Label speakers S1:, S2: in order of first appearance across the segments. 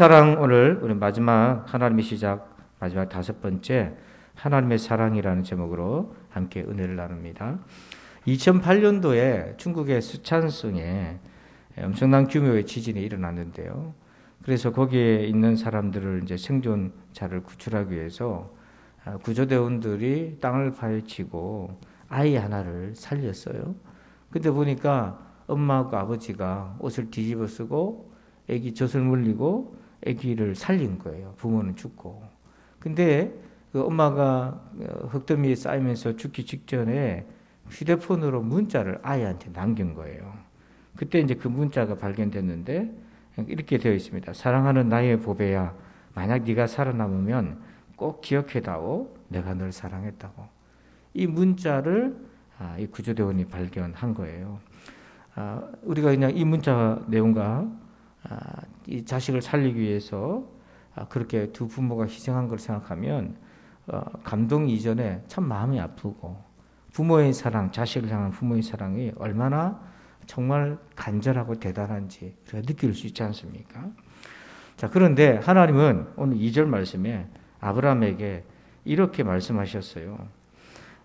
S1: 사랑 오늘 우리 마지막 하나님의 시작 마지막 다섯 번째 하나님의 사랑이라는 제목으로 함께 은혜를 나눕니다. 2008년도에 중국의 수찬성에 엄청난 규모의 지진이 일어났는데요. 그래서 거기에 있는 사람들을 이제 생존자를 구출하기 위해서 아, 구조대원들이 땅을 파헤치고 아이 하나를 살렸어요. 근데 보니까 엄마하고 아버지가 옷을 뒤집어 쓰고 아기 젖을 물리고 아기를 살린 거예요. 부모는 죽고. 근데 그 엄마가 어, 흙더미에 쌓이면서 죽기 직전에 휴대폰으로 문자를 아이한테 남긴 거예요. 그때 이제 그 문자가 발견됐는데 이렇게 되어 있습니다. 사랑하는 나의 보배야, 만약 네가 살아남으면 꼭 기억해다오. 내가 널 사랑했다고. 이 문자를 아, 이 구조대원이 발견한 거예요. 아, 우리가 그냥 이 문자 내용과 아, 이 자식을 살리기 위해서 아, 그렇게 두 부모가 희생한 걸 생각하면 어, 감동 이전에 참 마음이 아프고 부모의 사랑, 자식을 향한 부모의 사랑이 얼마나 정말 간절하고 대단한지 우리가 느낄 수 있지 않습니까? 자, 그런데 하나님은 오늘 2절 말씀에 아브라함에게 이렇게 말씀하셨어요.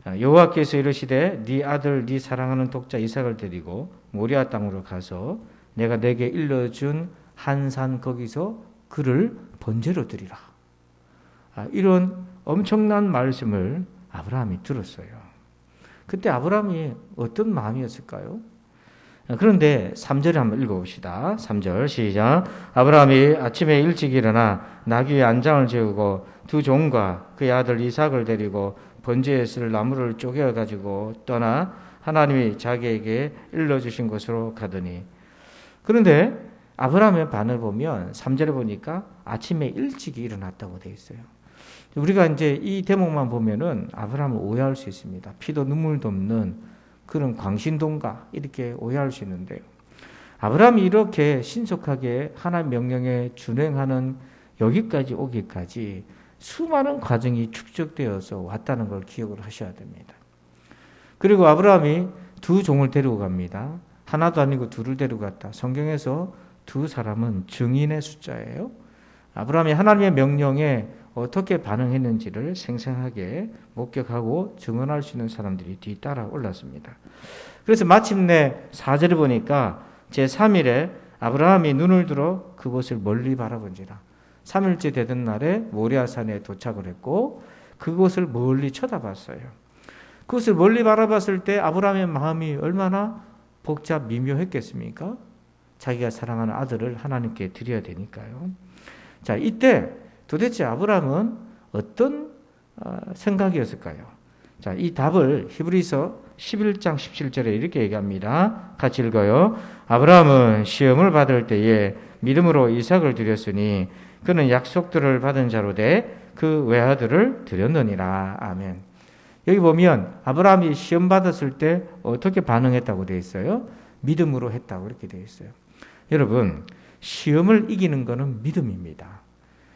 S1: 아, 여호와께서 이르시되 네 아들 네 사랑하는 독자 이삭을 데리고 모리아 땅으로 가서 내가 내게 일러준 한 산 거기서 그를 번제로 드리라. 아, 이런 엄청난 말씀을 아브라함이 들었어요. 그때 아브라함이 어떤 마음이었을까요? 아, 그런데 3절을 한번 읽어봅시다. 3절 시작. 아브라함이 아침에 일찍 일어나 나귀의 안장을 재우고 두 종과 그의 아들 이삭을 데리고 번제에 쓸 나무를 쪼개어 가지고 떠나 하나님이 자기에게 일러 주신 곳으로 가더니 그런데 아브라함의 반을 보면 3절에 보니까 아침에 일찍 일어났다고 되어 있어요. 우리가 이제 이 대목만 보면은 아브라함을 오해할 수 있습니다. 피도 눈물도 없는 그런 광신동가 이렇게 오해할 수 있는데요. 아브라함이 이렇게 신속하게 하나님 명령에 준행하는 여기까지 오기까지 수많은 과정이 축적되어서 왔다는 걸 기억을 하셔야 됩니다. 그리고 아브라함이 두 종을 데리고 갑니다. 하나도 아니고 둘을 데리고 갔다. 성경에서 두 사람은 증인의 숫자예요. 아브라함이 하나님의 명령에 어떻게 반응했는지를 생생하게 목격하고 증언할 수 있는 사람들이 뒤따라 올랐습니다. 그래서 마침내 4절에 보니까 제3일에 아브라함이 눈을 들어 그곳을 멀리 바라본지라. 3일째 되던 날에 모리아산에 도착을 했고 그곳을 멀리 쳐다봤어요. 그것을 멀리 바라봤을 때 아브라함의 마음이 얼마나 복잡 미묘했겠습니까? 자기가 사랑하는 아들을 하나님께 드려야 되니까요. 자, 이때 도대체 아브라함은 어떤 어, 생각이었을까요? 자, 이 답을 히브리서 11장 17절에 이렇게 얘기합니다. 같이 읽어요. 아브라함은 시험을 받을 때에 믿음으로 이삭을 드렸으니 그는 약속들을 받은 자로 돼 그 외아들을 드렸느니라. 아멘. 여기 보면 아브라함이 시험 받았을 때 어떻게 반응했다고 되어 있어요? 믿음으로 했다고 이렇게 되어 있어요. 여러분, 시험을 이기는 것은 믿음입니다.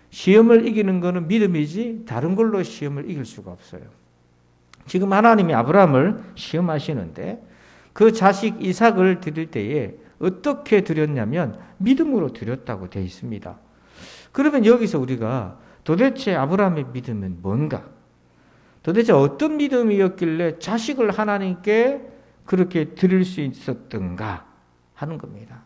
S1: 시험을 이기는 것은 믿음이지 다른 걸로 시험을 이길 수가 없어요. 지금 하나님이 아브라함을 시험하시는데 그 자식 이삭을 드릴 때에 어떻게 드렸냐면 믿음으로 드렸다고 되어 있습니다. 그러면 여기서 우리가 도대체 아브라함의 믿음은 뭔가? 도대체 어떤 믿음이었길래 자식을 하나님께 그렇게 드릴 수 있었던가 하는 겁니다.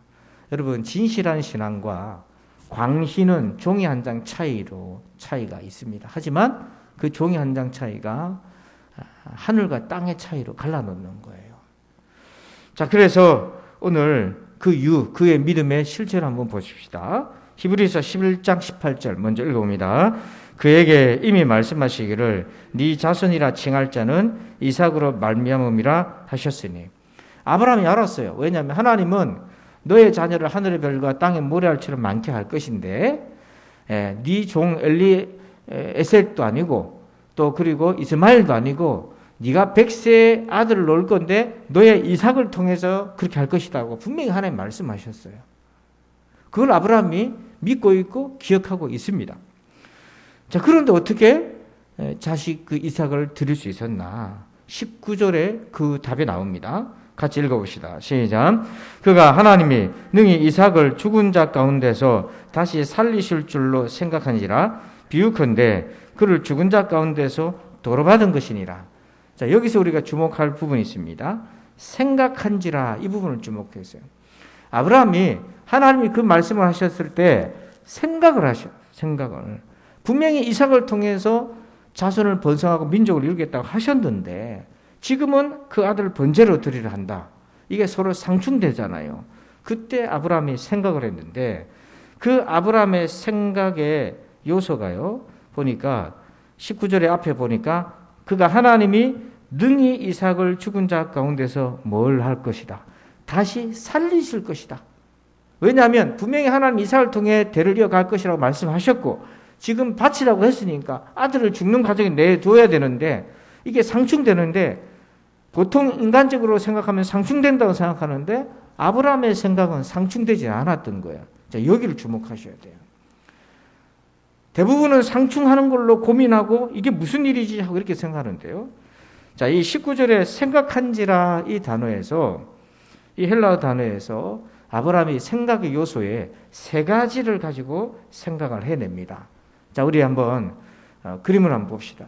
S1: 여러분 진실한 신앙과 광신은 종이 한 장 차이로 차이가 있습니다. 하지만 그 종이 한 장 차이가 하늘과 땅의 차이로 갈라놓는 거예요. 자, 그래서 오늘 그 유, 그의 믿음의 실체를 한번 보십시다. 히브리서 11장 18절 먼저 읽어봅니다. 그에게 이미 말씀하시기를 네 자손이라 칭할 자는 이삭으로 말미암음이라 하셨으니 아브라함이 알았어요. 왜냐하면 하나님은 너의 자녀를 하늘의 별과 땅의 모래알처럼 많게 할 것인데 예, 네종 엘리 에셀도 아니고 또 그리고 이스마엘도 아니고 네가 백세 아들을 놓을 건데 너의 이삭을 통해서 그렇게 할 것이다고 분명히 하나님 말씀하셨어요. 그걸 아브라함이 믿고 있고 기억하고 있습니다. 자, 그런데 어떻게 자식 그 이삭을 드릴 수 있었나? 19절에 그 답이 나옵니다. 같이 읽어봅시다. 시작. 그가 하나님이 능히 이삭을 죽은 자 가운데서 다시 살리실 줄로 생각하니라 비유컨대 그를 죽은 자 가운데서 도로받은 것이니라. 자, 여기서 우리가 주목할 부분이 있습니다. 생각한지라 이 부분을 주목했어요. 아브라함이 하나님이 그 말씀을 하셨을 때 생각을 하셔. 생각을. 분명히 이삭을 통해서 자손을 번성하고 민족을 이루겠다고 하셨는데 지금은 그 아들을 번제로 드리려 한다. 이게 서로 상충되잖아요. 그때 아브라함이 생각을 했는데 그 아브라함의 생각의 요소가요. 보니까 19절의 앞에 보니까 그가 하나님이 능히 이삭을 죽은 자 가운데서 뭘 할 것이다. 다시 살리실 것이다. 왜냐하면 분명히 하나님 이삭을 통해 대를 이어갈 것이라고 말씀하셨고 지금 바치라고 했으니까 아들을 죽는 과정에 내둬야 되는데 이게 상충되는데 보통 인간적으로 생각하면 상충된다고 생각하는데 아브라함의 생각은 상충되지 않았던 거예요. 자, 여기를 주목하셔야 돼요. 대부분은 상충하는 걸로 고민하고 이게 무슨 일이지 하고 이렇게 생각하는데요. 자, 이 19절에 생각한지라 이 단어에서 이 헬라어 단어에서 아브라함이 생각의 요소에 세 가지를 가지고 생각을 해냅니다. 자, 우리 한번 어, 그림을 한번 봅시다.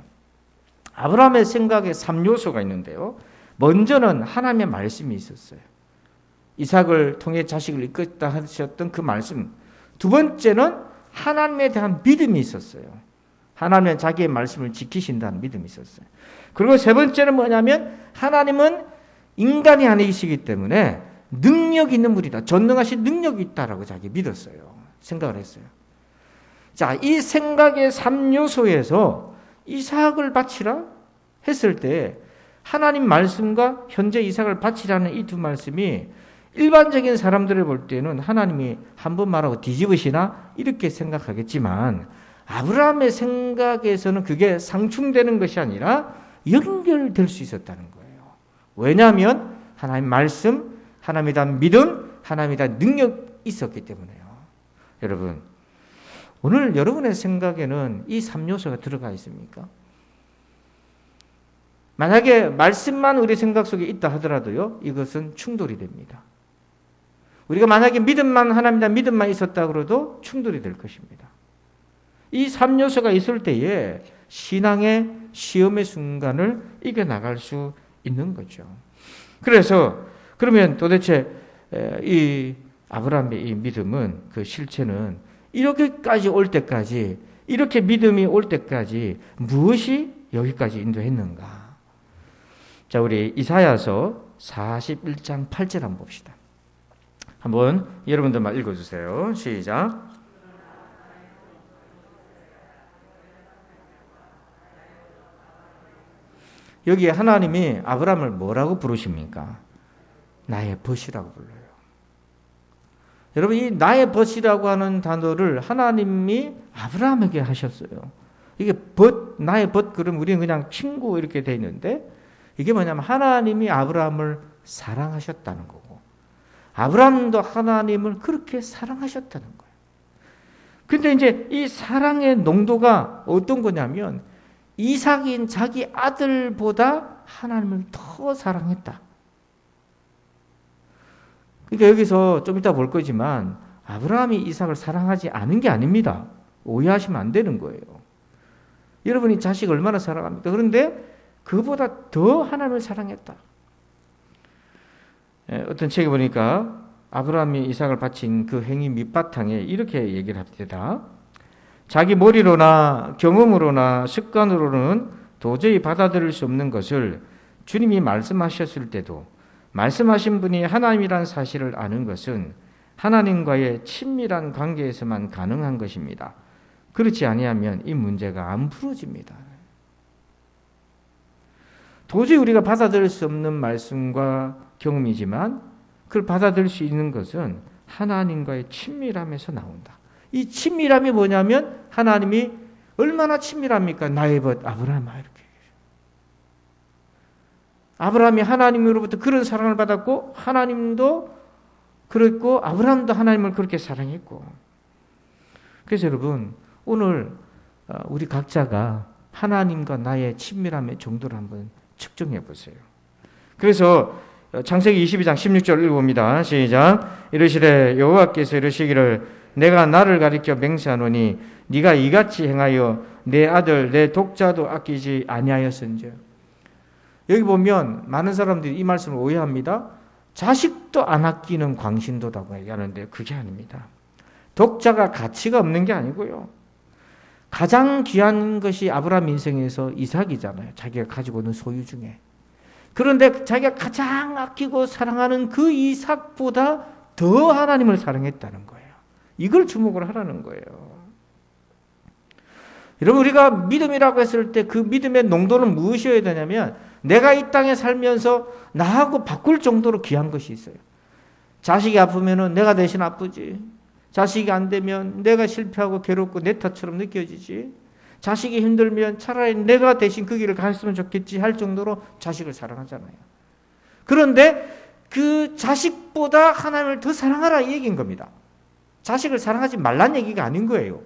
S1: 아브라함의 생각에 3요소가 있는데요. 먼저는 하나님의 말씀이 있었어요. 이삭을 통해 자식을 이끌다 하셨던 그 말씀. 두 번째는 하나님에 대한 믿음이 있었어요. 하나님은 자기의 말씀을 지키신다는 믿음이 있었어요. 그리고 세 번째는 뭐냐면 하나님은 인간이 아니시기 때문에 능력 있는 분이다. 전능하신 능력이 있다라고 자기 믿었어요. 생각을 했어요. 자, 이 생각의 3요소에서 이삭을 바치라 했을 때 하나님 말씀과 현재 이삭을 바치라는 이 두 말씀이 일반적인 사람들을 볼 때는 하나님이 한 번 말하고 뒤집으시나 이렇게 생각하겠지만 아브라함의 생각에서는 그게 상충되는 것이 아니라 연결될 수 있었다는 거예요. 왜냐하면 하나님 말씀, 하나님에 대한 믿음, 하나님에 대한 능력 있었기 때문에요. 여러분, 오늘 여러분의 생각에는 이 3요소가 들어가 있습니까? 만약에 말씀만 우리 생각 속에 있다 하더라도요, 이것은 충돌이 됩니다. 우리가 만약에 믿음만 하나님이다 믿음만 있었다 그래도 충돌이 될 것입니다. 이 3요소가 있을 때에 신앙의 시험의 순간을 이겨나갈 수 있는 거죠. 그래서 그러면 도대체 이 아브라함의 이 믿음은 그 실체는 이렇게까지 올 때까지 이렇게 믿음이 올 때까지 무엇이 여기까지 인도했는가? 자, 우리 이사야서 41장 8절 한번 봅시다. 한번 여러분들만 읽어 주세요. 시작. 여기에 하나님이 아브라함을 뭐라고 부르십니까? 나의 벗이라고 불러요. 여러분 이 나의 벗이라고 하는 단어를 하나님이 아브라함에게 하셨어요. 이게 벗 나의 벗 그럼 우리는 그냥 친구 이렇게 돼 있는데 이게 뭐냐면 하나님이 아브라함을 사랑하셨다는 거고 아브라함도 하나님을 그렇게 사랑하셨다는 거예요. 근데 이제 이 사랑의 농도가 어떤 거냐면 이삭인 자기 아들보다 하나님을 더 사랑했다. 그러니까 여기서 좀 이따 볼 거지만 아브라함이 이삭을 사랑하지 않은 게 아닙니다. 오해하시면 안 되는 거예요. 여러분이 자식 얼마나 사랑합니까? 그런데 그보다 더 하나님을 사랑했다. 예, 어떤 책에 보니까 아브라함이 이삭을 바친 그 행위 밑바탕에 이렇게 얘기를 합니다. 자기 머리로나 경험으로나 습관으로는 도저히 받아들일 수 없는 것을 주님이 말씀하셨을 때도 말씀하신 분이 하나님이란 사실을 아는 것은 하나님과의 친밀한 관계에서만 가능한 것입니다. 그렇지 아니하면 이 문제가 안 풀어집니다. 도저히 우리가 받아들일 수 없는 말씀과 경험이지만 그걸 받아들일 수 있는 것은 하나님과의 친밀함에서 나온다. 이 친밀함이 뭐냐면 하나님이 얼마나 친밀합니까? 나의 벗 아브라함아 이렇게. 아브라함이 하나님으로부터 그런 사랑을 받았고 하나님도 그랬고 아브라함도 하나님을 그렇게 사랑했고. 그래서 여러분 오늘 어, 우리 각자가 하나님과 나의 친밀함의 정도를 한번 측정해 보세요. 그래서 어, 창세기 22장 16절 읽어봅니다. 시작. 이르시되 여호와께서 이르시기를 내가 나를 가리켜 맹세하노니 네가 이같이 행하여 내 아들 내 독자도 아끼지 아니하였은즉 여기 보면 많은 사람들이 이 말씀을 오해합니다. 자식도 안 아끼는 광신도라고 얘기하는데 그게 아닙니다. 독자가 가치가 없는 게 아니고요. 가장 귀한 것이 아브라함 인생에서 이삭이잖아요. 자기가 가지고 있는 소유 중에. 그런데 자기가 가장 아끼고 사랑하는 그 이삭보다 더 하나님을 사랑했다는 거예요. 이걸 주목을 하라는 거예요. 여러분 우리가 믿음이라고 했을 때 그 믿음의 농도는 무엇이어야 되냐면 내가 이 땅에 살면서 나하고 바꿀 정도로 귀한 것이 있어요. 자식이 아프면은 내가 대신 아프지. 자식이 안 되면 내가 실패하고 괴롭고 내 탓처럼 느껴지지. 자식이 힘들면 차라리 내가 대신 그 길을 갔으면 좋겠지 할 정도로 자식을 사랑하잖아요. 그런데 그 자식보다 하나님을 더 사랑하라 이 얘기인 겁니다. 자식을 사랑하지 말란 얘기가 아닌 거예요.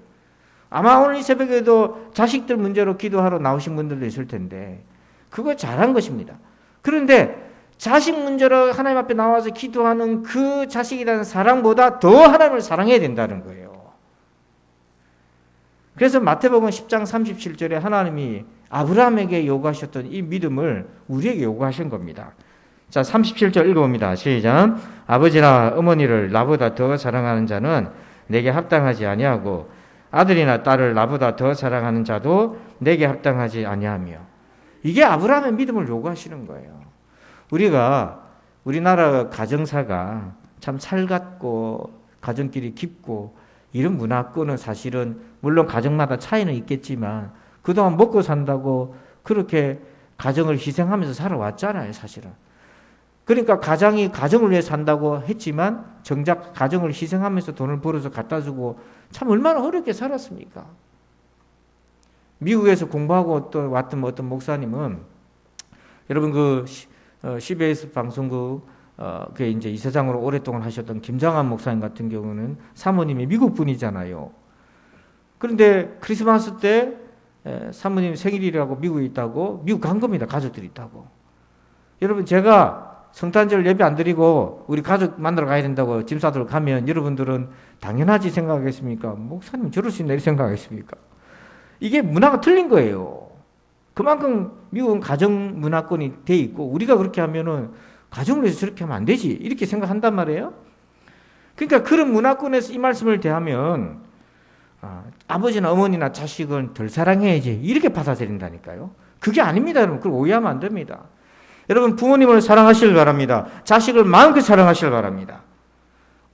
S1: 아마 오늘 이 새벽에도 자식들 문제로 기도하러 나오신 분들도 있을 텐데 그거 잘한 것입니다. 그런데 자식 문제로 하나님 앞에 나와서 기도하는 그 자식이라는 사랑보다 더 하나님을 사랑해야 된다는 거예요. 그래서 마태복음 10장 37절에 하나님이 아브라함에게 요구하셨던 이 믿음을 우리에게 요구하신 겁니다. 자, 37절 읽어봅니다. 시작. 아버지나 어머니를 나보다 더 사랑하는 자는 내게 합당하지 아니하고 아들이나 딸을 나보다 더 사랑하는 자도 내게 합당하지 아니하며 이게 아브라함의 믿음을 요구하시는 거예요. 우리가 우리나라 가정사가 참 살갑고 가정끼리 깊고 이런 문화권은 사실은 물론 가정마다 차이는 있겠지만 그동안 먹고 산다고 그렇게 가정을 희생하면서 살아왔잖아요, 사실은. 그러니까 가장이 가정을 위해 산다고 했지만 정작 가정을 희생하면서 돈을 벌어서 갖다 주고 참 얼마나 어렵게 살았습니까? 미국에서 공부하고 또 왔던 어떤 목사님은 여러분 그 어, CBS 방송국 어, 그 이제 이사장으로 오랫동안 하셨던 김장한 목사님 같은 경우는 사모님이 미국 분이잖아요. 그런데 크리스마스 때 에, 사모님 생일이라고 미국에 있다고 미국 간 겁니다. 가족들이 있다고. 여러분 제가 성탄절 예배 안 드리고 우리 가족 만나러 가야 된다고 짐 싸들고 가면 여러분들은 당연하지 생각하겠습니까? 목사님 저럴 수 있나 이렇게 생각하겠습니까? 이게 문화가 틀린 거예요. 그만큼 미국은 가정 문화권이 돼 있고 우리가 그렇게 하면은 가정을 위해서 저렇게 하면 안 되지 이렇게 생각한단 말이에요. 그러니까 그런 문화권에서 이 말씀을 대하면 아, 아버지나 어머니나 자식은 덜 사랑해야지 이렇게 받아들인다니까요. 그게 아닙니다, 여러분. 그걸 오해하면 안 됩니다. 여러분 부모님을 사랑하시길 바랍니다. 자식을 마음껏 사랑하시길 바랍니다.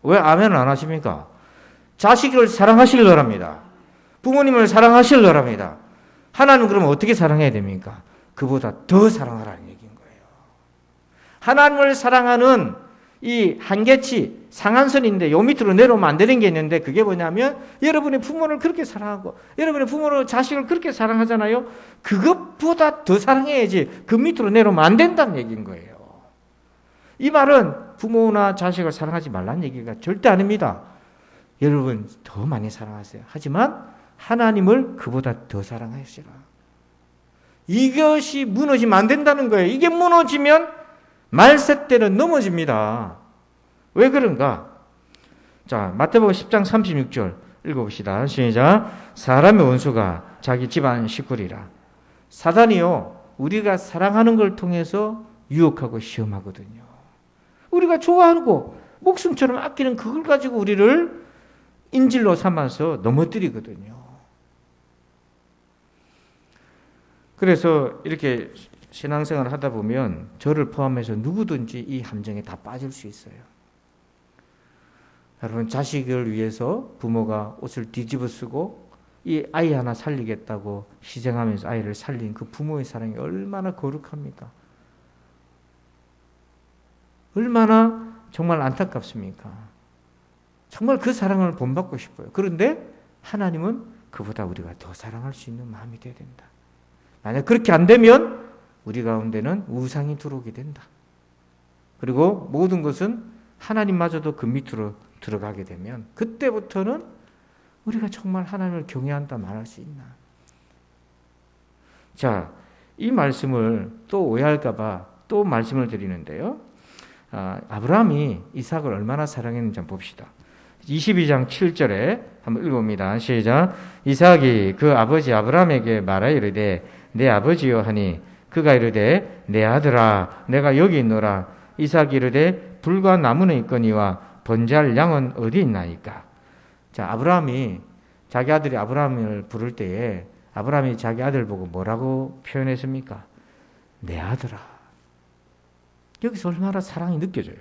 S1: 왜 아멘을 안 하십니까? 자식을 사랑하시길 바랍니다. 부모님을 사랑하시길 바랍니다. 하나님 그러면 어떻게 사랑해야 됩니까? 그보다 더 사랑하라는 얘기인 거예요. 하나님을 사랑하는 이 한계치 상한선인데 요 밑으로 내려오면 안 되는 게 있는데 그게 뭐냐면 여러분의 부모를 그렇게 사랑하고 여러분의 부모를 자식을 그렇게 사랑하잖아요. 그것보다 더 사랑해야지 그 밑으로 내려오면 안 된다는 얘기인 거예요. 이 말은 부모나 자식을 사랑하지 말라는 얘기가 절대 아닙니다. 여러분 더 많이 사랑하세요. 하지만 하나님을 그보다 더 사랑하시라. 이것이 무너지면 안 된다는 거예요. 이게 무너지면 말세 때는 넘어집니다. 왜 그런가? 자, 마태복음 10장 36절 읽어봅시다. 시작. 사람의 원수가 자기 집안 식구리라. 사단이요, 우리가 사랑하는 걸 통해서 유혹하고 시험하거든요. 우리가 좋아하고 목숨처럼 아끼는 그걸 가지고 우리를 인질로 삼아서 넘어뜨리거든요. 그래서 이렇게 신앙생활을 하다 보면 저를 포함해서 누구든지 이 함정에 다 빠질 수 있어요. 여러분 자식을 위해서 부모가 옷을 뒤집어 쓰고 이 아이 하나 살리겠다고 희생하면서 아이를 살린 그 부모의 사랑이 얼마나 거룩합니까? 얼마나 정말 안타깝습니까? 정말 그 사랑을 본받고 싶어요. 그런데 하나님은 그보다 우리가 더 사랑할 수 있는 마음이 되어야 된다. 만약 그렇게 안 되면 우리 가운데는 우상이 들어오게 된다. 그리고 모든 것은 하나님마저도 그 밑으로 들어가게 되면 그때부터는 우리가 정말 하나님을 경외한다 말할 수 있나? 자, 이 말씀을 또 오해할까봐 또 말씀을 드리는데요. 아, 아브라함이 이삭을 얼마나 사랑했는지 한번 봅시다. 22장 7절에 한번 읽어봅니다. 시작. 이삭이 그 아버지 아브라함에게 말하 이르되 내 아버지여 하니 그가 이르되 내 아들아 내가 여기 있노라 이삭이 이르되 불과 나무는 있거니와 번제할 양은 어디 있나이까 자 아브라함이 자기 아들이 아브라함을 부를 때에 아브라함이 자기 아들 보고 뭐라고 표현했습니까? 내 아들아 여기서 얼마나 사랑이 느껴져요.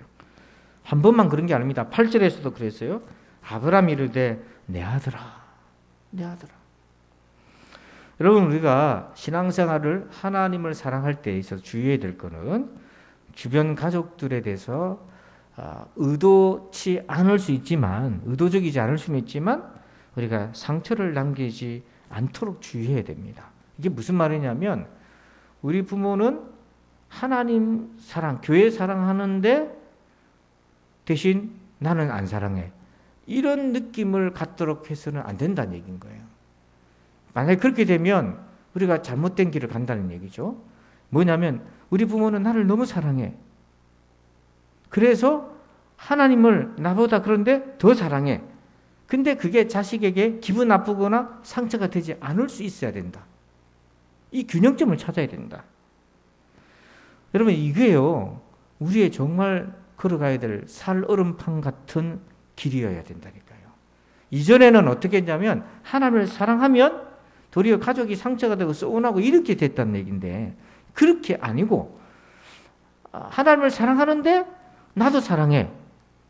S1: 한 번만 그런 게 아닙니다. 8절에서도 그랬어요. 아브라함이 이르되 내 아들아, 내 아들아. 여러분 우리가 신앙생활을 하나님을 사랑할 때 있어서 주의해야 될 거는 주변 가족들에 대해서 아, 의도치 않을 수 있지만 의도적이지 않을 수는 있지만 우리가 상처를 남기지 않도록 주의해야 됩니다. 이게 무슨 말이냐면 우리 부모는 하나님 사랑, 교회 사랑하는데 대신 나는 안 사랑해. 이런 느낌을 갖도록 해서는 안 된다는 얘기인 거예요. 만약에 그렇게 되면 우리가 잘못된 길을 간다는 얘기죠. 뭐냐면 우리 부모는 나를 너무 사랑해. 그래서 하나님을 나보다 그런데 더 사랑해. 근데 그게 자식에게 기분 나쁘거나 상처가 되지 않을 수 있어야 된다. 이 균형점을 찾아야 된다. 여러분 이게요. 우리의 정말 걸어가야 될 살얼음판 같은 길이어야 된다니까요. 이전에는 어떻게 했냐면 하나님을 사랑하면 도리어 가족이 상처가 되고 서운하고 이렇게 됐다는 얘기인데 그렇게 아니고 아, 하나님을 사랑하는데 나도 사랑해.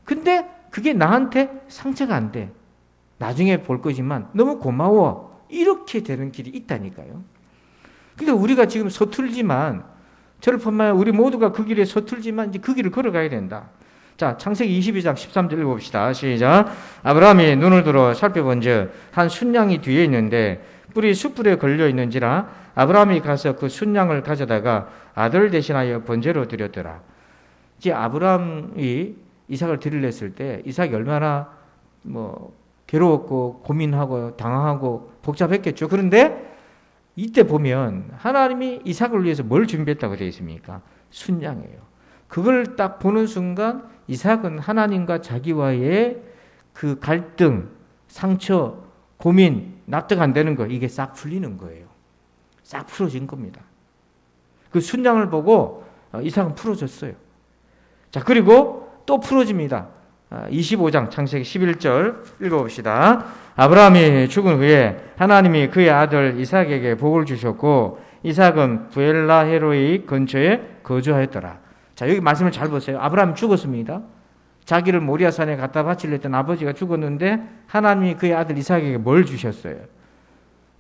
S1: 근데 그게 나한테 상처가 안 돼. 나중에 볼 거지만 너무 고마워. 이렇게 되는 길이 있다니까요. 그러니까 우리가 지금 서툴지만 저를 포함하여 우리 모두가 그 길에 서툴지만 이제 그 길을 걸어가야 된다. 자, 창세기 22장 13절 읽어봅시다. 시작. 아브라함이 눈을 들어 살펴본 즉 한 순양이 뒤에 있는데 뿔이 숯불에 걸려 있는지라 아브라함이 가서 그 순양을 가져다가 아들 대신하여 번제로 드렸더라. 이제 아브라함이 이삭을 드리려 때 이삭이 얼마나 뭐 괴로웠고 고민하고 당황하고 복잡했겠죠. 그런데 이때 보면 하나님이 이삭을 위해서 뭘 준비했다고 되어 있습니까? 순양이에요. 그걸 딱 보는 순간 이삭은 하나님과 자기와의 그 갈등, 상처, 고민, 납득 안 되는 거 이게 싹 풀리는 거예요. 싹 풀어진 겁니다. 그 순양을 보고 어, 이삭은 풀어졌어요. 자, 그리고 또 풀어집니다. 25장 창세기 11절 읽어봅시다. 아브라함이 죽은 후에 하나님이 그의 아들 이삭에게 복을 주셨고 이삭은 부엘라 헤로의 근처에 거주하였더라. 자 여기 말씀을 잘 보세요. 아브라함이 죽었습니다. 자기를 모리아산에 갖다 바치려 했던 아버지가 죽었는데 하나님이 그의 아들 이삭에게 뭘 주셨어요?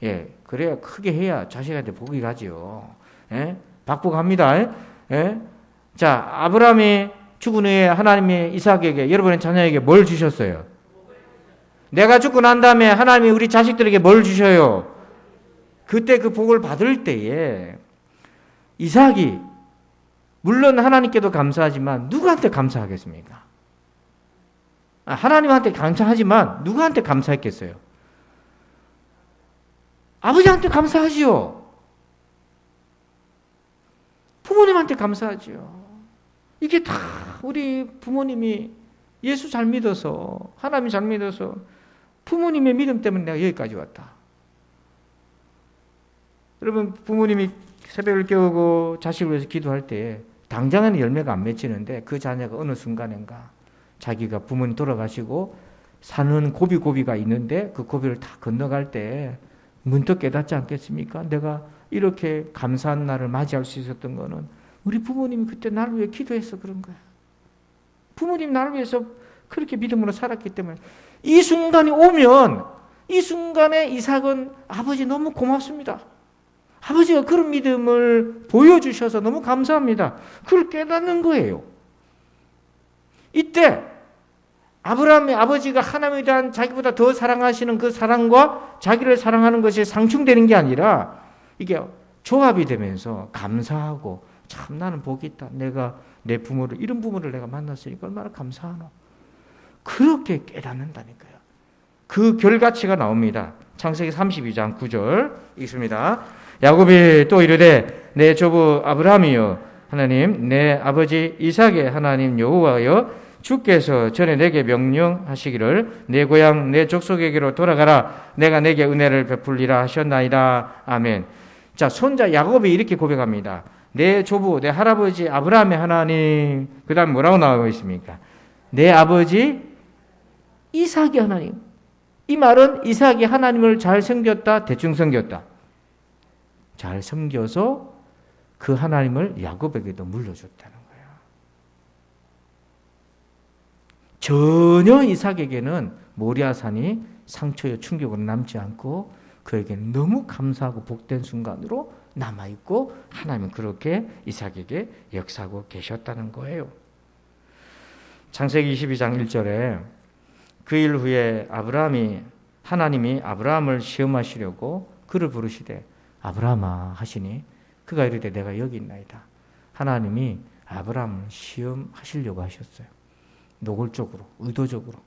S1: 예, 그래야 크게 해야 자식한테 복이 가지요. 예, 박복합니다. 예, 자 아브라함이 죽은 후에 하나님이 이삭에게 여러분의 자녀에게 뭘 주셨어요? 내가 죽고 난 다음에 하나님이 우리 자식들에게 뭘 주셔요? 그때 그 복을 받을 때에 이삭이 물론 하나님께도 감사하지만 누구한테 감사하겠습니까? 아, 하나님한테 감사하지만 누구한테 감사했겠어요? 아버지한테 감사하지요. 부모님한테 감사하지요. 이게 다 우리 부모님이 예수 잘 믿어서 하나님 잘 믿어서 부모님의 믿음 때문에 내가 여기까지 왔다. 여러분 부모님이 새벽을 깨우고 자식을 위해서 기도할 때 당장에는 열매가 안 맺히는데 그 자녀가 어느 순간인가 자기가 부모님 돌아가시고 사는 고비고비가 있는데 그 고비를 다 건너갈 때 문득 깨닫지 않겠습니까? 내가 이렇게 감사한 날을 맞이할 수 있었던 거는 우리 부모님이 그때 나를 위해 기도해서 그런 거야. 부모님 나를 위해서 그렇게 믿음으로 살았기 때문에 이 순간이 오면 이 순간에 이삭은 아버지 너무 고맙습니다. 아버지가 그런 믿음을 보여주셔서 너무 감사합니다. 그걸 깨닫는 거예요. 이때 아브라함의 아버지가 하나님에 대한 자기보다 더 사랑하시는 그 사랑과 자기를 사랑하는 것이 상충되는 게 아니라 이게 조합이 되면서 감사하고 참 나는 복이 있다. 내가 내 부모를 이런 부모를 내가 만났으니까 얼마나 감사하노. 그렇게 깨닫는다니까요. 그 결과치가 나옵니다. 창세기 32장 9절 있습니다. 야곱이 또 이르되 내 조부 아브라함이여 하나님 내 아버지 이삭의 하나님 여호와여 주께서 전에 내게 명령하시기를 내 고향 내 족속에게로 돌아가라 내가 내게 은혜를 베풀리라 하셨나이다 아멘. 자 손자 야곱이 이렇게 고백합니다. 내 조부 내 할아버지 아브라함의 하나님 그다음 뭐라고 나오고 있습니까? 내 아버지 이삭의 하나님. 이 말은 이삭이 하나님을 잘 섬겼다 대충 섬겼다. 잘 섬겨서 그 하나님을 야곱에게도 물려줬다는 거예요. 전혀 이삭에게는 모리아산이 상처여 충격으로 남지 않고 그에게 너무 감사하고 복된 순간으로 남아 있고 하나님은 그렇게 이삭에게 역사하고 계셨다는 거예요. 창세기 22장 1절에 그 일 후에 아브라함이 하나님이 아브라함을 시험하시려고 그를 부르시되 아브라함아 하시니 그가 이르되 내가 여기 있나이다. 하나님이 아브라함을 시험하시려고 하셨어요. 노골적으로, 의도적으로.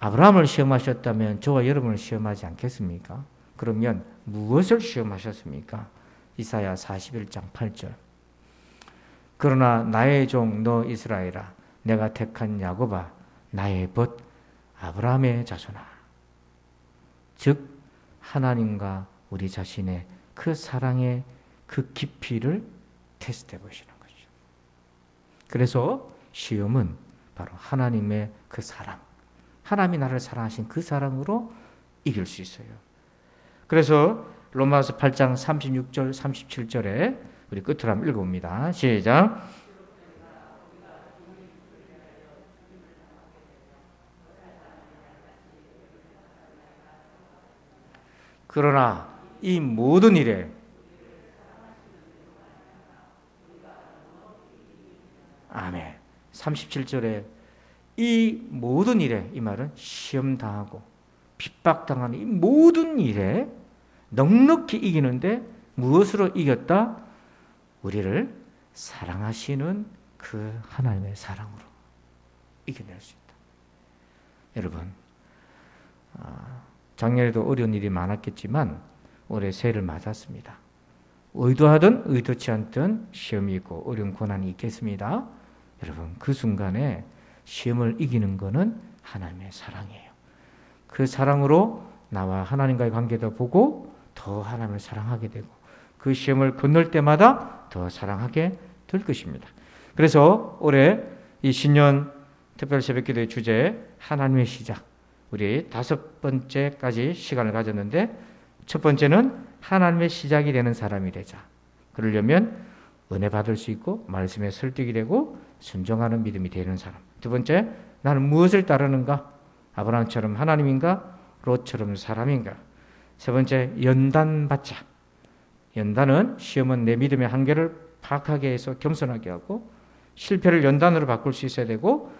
S1: 아브라함을 시험하셨다면 저와 여러분을 시험하지 않겠습니까? 그러면 무엇을 시험하셨습니까? 이사야 41장 8절. 그러나 나의 종 너 이스라엘아 내가 택한 야곱아 나의 벗 아브라함의 자손아. 즉 하나님과 우리 자신의 그 사랑의 그 깊이를 테스트해 보시는 거죠. 그래서 시험은 바로 하나님의 그 사랑, 하나님이 나를 사랑하신 그 사랑으로 이길 수 있어요. 그래서 로마서 8장 36절, 37절에 우리 끝으로 한번 읽어봅니다. 시작. 그러나 이 모든 일에 아멘. 37절에 이 모든 일에 이 말은 시험 당하고 핍박 당하는 이 모든 일에 넉넉히 이기는데 무엇으로 이겼다? 우리를 사랑하시는 그 하나님의 사랑으로 이겨낼 수 있다. 여러분, 아, 작년에도 어려운 일이 많았겠지만 올해 새해를 맞았습니다. 의도하든 의도치 않든 시험이 있고 어려운 고난이 있겠습니다. 여러분 그 순간에 시험을 이기는 것은 하나님의 사랑이에요. 그 사랑으로 나와 하나님과의 관계도 보고 더 하나님을 사랑하게 되고 그 시험을 건널 때마다 더 사랑하게 될 것입니다. 그래서 올해 이 신년 특별 새벽기도의 주제 하나님의 시작 우리 다섯 번째까지 시간을 가졌는데 첫 번째는 하나님의 시작이 되는 사람이 되자. 그러려면 은혜 받을 수 있고 말씀에 설득이 되고 순종하는 믿음이 되는 사람. 두 번째, 나는 무엇을 따르는가? 아브라함처럼 하나님인가? 롯처럼 사람인가? 세 번째, 연단 받자. 연단은 시험은 내 믿음의 한계를 파악하게 해서 겸손하게 하고 실패를 연단으로 바꿀 수 있어야 되고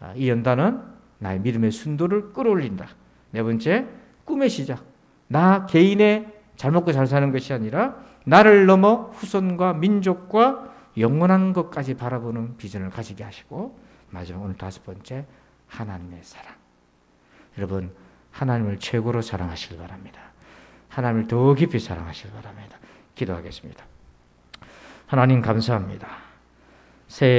S1: 아, 이 연단은 나의 믿음의 순도를 끌어올린다. 네 번째, 꿈의 시작. 나 개인의 잘 먹고 잘 사는 것이 아니라 나를 넘어 후손과 민족과 영원한 것까지 바라보는 비전을 가지게 하시고 마지막 오늘 다섯 번째 하나님의 사랑. 여러분 하나님을 최고로 사랑하시길 바랍니다. 하나님을 더 깊이 사랑하시길 바랍니다. 기도하겠습니다. 하나님 감사합니다. 새해